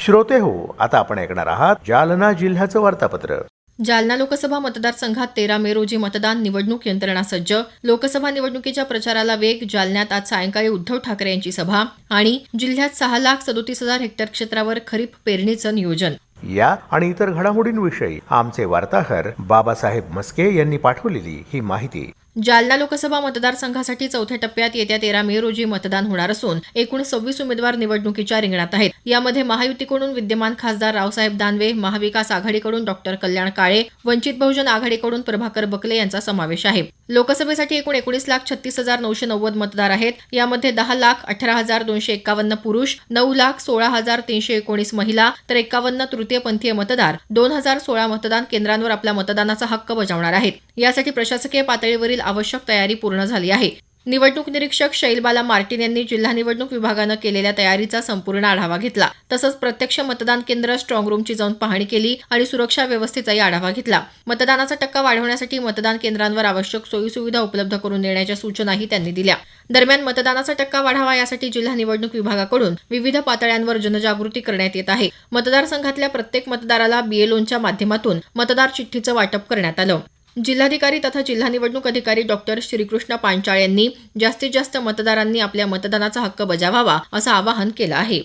श्रोते हो आता आपण ऐकणार आहात जालना जिल्ह्याचं वार्तापत्र. जालना लोकसभा मतदारसंघात तेरा मे रोजी मतदान निवडणूक यंत्रणा सज्ज. लोकसभा निवडणुकीच्या प्रचाराला वेग जालन्यात आज सायंकाळी उद्धव ठाकरे यांची सभा आणि जिल्ह्यात सहा लाख सदोतीस हजार हेक्टर क्षेत्रावर खरीप पेरणीचं नियोजन. या आणि इतर घडामोडींविषयी आमचे वार्ताहर बाबासाहेब मस्के यांनी पाठवलेली ही माहिती. जालना लोकसभा मतदारसंघासाठी चौथ्या टप्प्यात येत्या तेरा मे रोजी मतदान होणार असून एकूण सव्वीस उमेदवार निवडणुकीच्या रिंगणात आहेत. यामध्ये महायुतीकडून विद्यमान खासदार रावसाहेब दानवे महाविकास आघाडीकडून डॉक्टर कल्याण काळे वंचित बहुजन आघाडीकडून प्रभाकर बकले यांचा समावेश आहे. लोकसभेसाठी एकूण एकोणीस लाख छत्तीस हजार नऊशे नव्वद मतदार आहेत. यामध्ये दहा लाख अठरा हजार दोनशे एकावन्न पुरुष नऊ लाख सोळा हजार तीनशे एकोणीस महिला तर एकावन्न तृतीयपंथीय मतदार दोन हजार सोळा मतदान केंद्रांवर आपला मतदानाचा हक्क बजावणार आहेत. यासाठी प्रशासकीय पातळीवरील आवश्यक तयारी पूर्ण झाली आहे. निवडणूक निरीक्षक शैलबाला मार्टिन यांनी जिल्हा निवडणूक विभागानं केलेल्या तयारीचा संपूर्ण आढावा घेतला. तसंच प्रत्यक्ष मतदान केंद्र स्ट्रॉंग रूमची जाऊन पाहणी केली आणि सुरक्षा व्यवस्थेचाही आढावा घेतला. मतदानाचा टक्का वाढवण्यासाठी मतदान केंद्रांवर आवश्यक सोयीसुविधा उपलब्ध करून देण्याच्या सूचनाही त्यांनी दिल्या. दरम्यान मतदानाचा टक्का वाढावा यासाठी जिल्हा निवडणूक विभागाकडून विविध पातळ्यांवर जनजागृती करण्यात येत आहे. मतदारसंघातल्या प्रत्येक मतदाराला बीएलओच्या माध्यमातून मतदार चिठ्ठीचं वाटप करण्यात आलं. जिल्हाधिकारी तथा जिल्हा निवडणूक अधिकारी डॉक्टर श्रीकृष्ण पांचाळ यांनी जास्तीत जास्त मतदारांनी आपल्या मतदानाचा हक्क बजावावा असं आवाहन केलं आहे.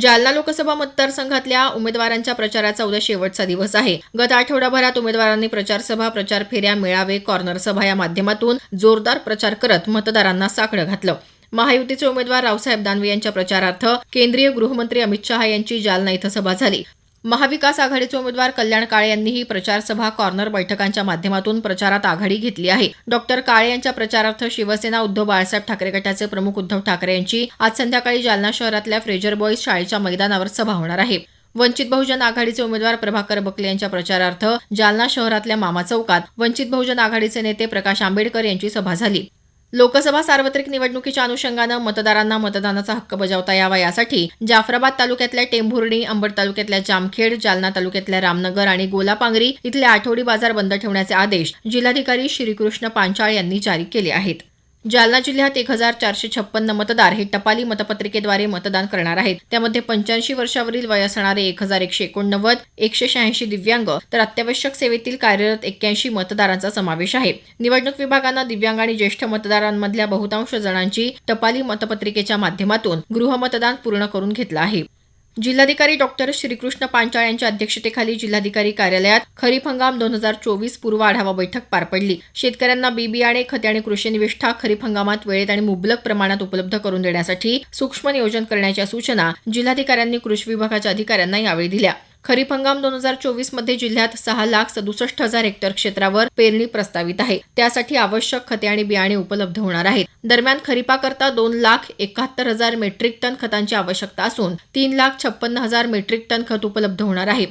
जालना लोकसभा मतदारसंघातल्या उमेदवारांच्या प्रचाराचा उद्या शेवटचा दिवस आहे. गत आठवडाभरात उमेदवारांनी प्रचारसभा प्रचार फेऱ्या मेळावे कॉर्नर सभा या माध्यमातून जोरदार प्रचार करत मतदारांना साकडं घातलं. महायुतीचे उमेदवार रावसाहेब दानवे यांच्या प्रचारार्थ केंद्रीय गृहमंत्री अमित शहा यांची जालना इथं सभा झाली. महाविकास आघाडीचे उमेदवार कल्याण काळे यांनीही प्रचारसभा कॉर्नर बैठकांच्या माध्यमातून प्रचारात आघाडी घेतली आहे. डॉक्टर काळे यांच्या प्रचारार्थ शिवसेना उद्धव बाळासाहेब ठाकरे गटाचे प्रमुख उद्धव ठाकरे यांची आज संध्याकाळी जालना शहरातल्या फ्रेजर बॉईज शाळेच्या मैदानावर सभा होणार आहे. वंचित बहुजन आघाडीचे उमेदवार प्रभाकर बकले यांच्या प्रचारार्थ जालना शहरातल्या मामा चौकात वंचित बहुजन आघाडीचे नेते प्रकाश आंबेडकर यांची सभा झाली. लोकसभा सार्वत्रिक निवडणुकीच्या अनुषंगानं मतदारांना मतदानाचा हक्क बजावता यावा यासाठी जाफराबाद तालुक्यातल्या टेंभुर्णी अंबड तालुक्यातल्या जामखेड जालना तालुक्यातल्या रामनगर आणि गोलापांगरी इथले आठवडी बाजार बंद ठेवण्याचे आदेश जिल्हाधिकारी श्रीकृष्ण पांचाळ यांनी जारी केले आहेत. जालना जिल्ह्यात एक हजार चारशे छप्पन्न मतदार हे टपाली मतपत्रिकेद्वारे मतदान करणार आहेत. त्यामध्ये पंच्याऐंशी वर्षावरील वय असणारे एक हजार एकशे एकोणनव्वद एकशे शहाऐंशी दिव्यांग तर अत्यावश्यक सेवेतील कार्यरत एक्क्याऐंशी मतदारांचा समावेश आहे. निवडणूक विभागानं दिव्यांग आणि ज्येष्ठ मतदारांमधल्या बहुतांश जणांची टपाली मतपत्रिकेच्या माध्यमातून गृहमतदान पूर्ण करून घेतलं आहे. जिल्हाधिकारी डॉक्टर श्रीकृष्ण पांचाळ यांच्या अध्यक्षतेखाली जिल्हाधिकारी कार्यालयात खरीप हंगाम दोन हजार चोवीस पूर्व आढावा बैठक पार पडली. शेतकऱ्यांना बी बियाणे खते आणि कृषी निविष्ठा खरीप हंगामात वेळेत आणि मुबलक प्रमाणात उपलब्ध करून देण्यासाठी सूक्ष्म नियोजन करण्याच्या सूचना जिल्हाधिकाऱ्यांनी कृषी विभागाच्या अधिकाऱ्यांना यावेळी दिल्या. खरीप हंगाम दोन हजार चोवीसमध्ये जिल्ह्यात सहा लाख सदुसष्ट हजार हेक्टर क्षेत्रावर पेरणी प्रस्तावित आहे. त्यासाठी आवश्यक खते आणि बियाणे उपलब्ध होणार आहेत. दरम्यान खरीपाकरता दोन लाख एकाहत्तर हजार मेट्रिक टन खतांची आवश्यकता असून तीन लाख छप्पन्न हजार मेट्रिक टन खत उपलब्ध होणार आहे.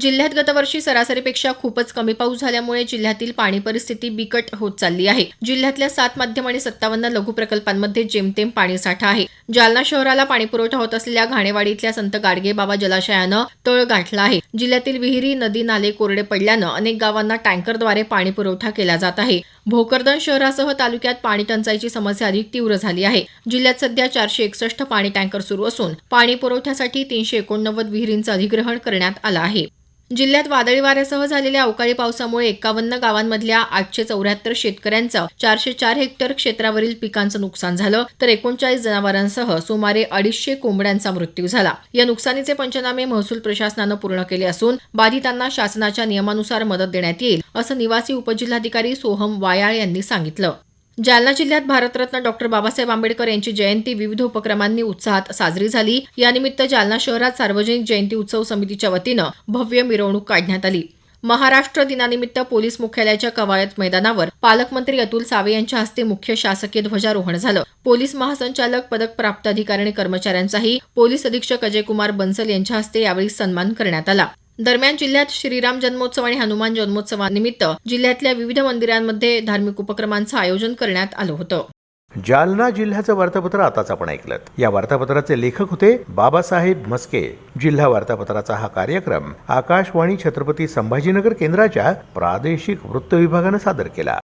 जिल्ह्यात गतवर्षी सरासरीपेक्षा खूपच कमी पाऊस झाल्यामुळे जिल्ह्यातील पाणी परिस्थिती बिकट होत चालली आहे. जिल्ह्यातल्या सात माध्यम आणि सत्तावन्न लघु प्रकल्पांमध्ये जेमतेम पाणीसाठा आहे. जालना शहराला पाणीपुरवठा होत असलेल्या घाणेवाडी इथल्या संत गाडगे बाबा जलाशयानं तळ गाठला आहे. जिल्ह्यातील विहिरी नदी नाले कोरडे पडल्यानं अनेक गावांना टँकरद्वारे पाणी पुरवठा केला जात आहे. भोकरदन शहरासह तालुक्यात पाणी टंचाईची समस्या अधिक तीव्र झाली आहे. जिल्ह्यात सध्या चारशे एकसष्ट पाणी टँकर सुरू असून पाणी पुरवठ्यासाठी तीनशे एकोणनव्वद विहिरींचं अधिग्रहण करण्यात आलं आहे. जिल्ह्यात वादळी वाऱ्यासह झालेल्या अवकाळी पावसामुळे एकावन्न गावांमधल्या आठशे चौऱ्याहत्तर शेतकऱ्यांचं चारशे चार हेक्टर क्षेत्रावरील पिकांचं नुकसान झालं तर एकोणचाळीस जनावरांसह सुमारे अडीचशे कोंबड्यांचा मृत्यू झाला. या नुकसानीचे पंचनामे महसूल प्रशासनानं पूर्ण केले असून बाधितांना शासनाच्या नियमानुसार मदत देण्यात येईल असं निवासी उपजिल्हाधिकारी सोहम वायाळ यांनी सांगितलं. जालना जिल्ह्यात भारतरत्न डॉक्टर बाबासाहेब आंबेडकर यांची जयंती विविध उपक्रमांनी उत्साहात साजरी झाली. यानिमित्त जालना शहरात सार्वजनिक जयंती उत्सव समितीच्या वतीनं भव्य मिरवणूक काढण्यात आली. महाराष्ट्र दिनानिमित्त पोलीस मुख्यालयाच्या कवायत मैदानावर पालकमंत्री अतुल सावे यांच्या हस्ते मुख्य शासकीय ध्वजारोहण झालं. पोलीस महासंचालक पदक प्राप्त अधिकारी आणि कर्मचाऱ्यांचाही पोलीस अधीक्षक अजयकुमार बन्सल यांच्या हस्ते यावेळी सन्मान करण्यात आला. दरम्यान जिल्ह्यात श्रीराम जन्मोत्सव आणि हनुमान जन्मोत्सवानिमित्त जिल्ह्यातल्या विविध मंदिरांमध्ये धार्मिक उपक्रमांचं आयोजन करण्यात आलं होतं. जालना जिल्ह्याचं वार्तापत्र आताच आपण ऐकलं या वार्तापत्राचे लेखक होते बाबासाहेब मस्के जिल्हा वार्तापत्राचा हा कार्यक्रम आकाशवाणी छत्रपती संभाजीनगर केंद्राच्या प्रादेशिक वृत्त विभागानं सादर केला.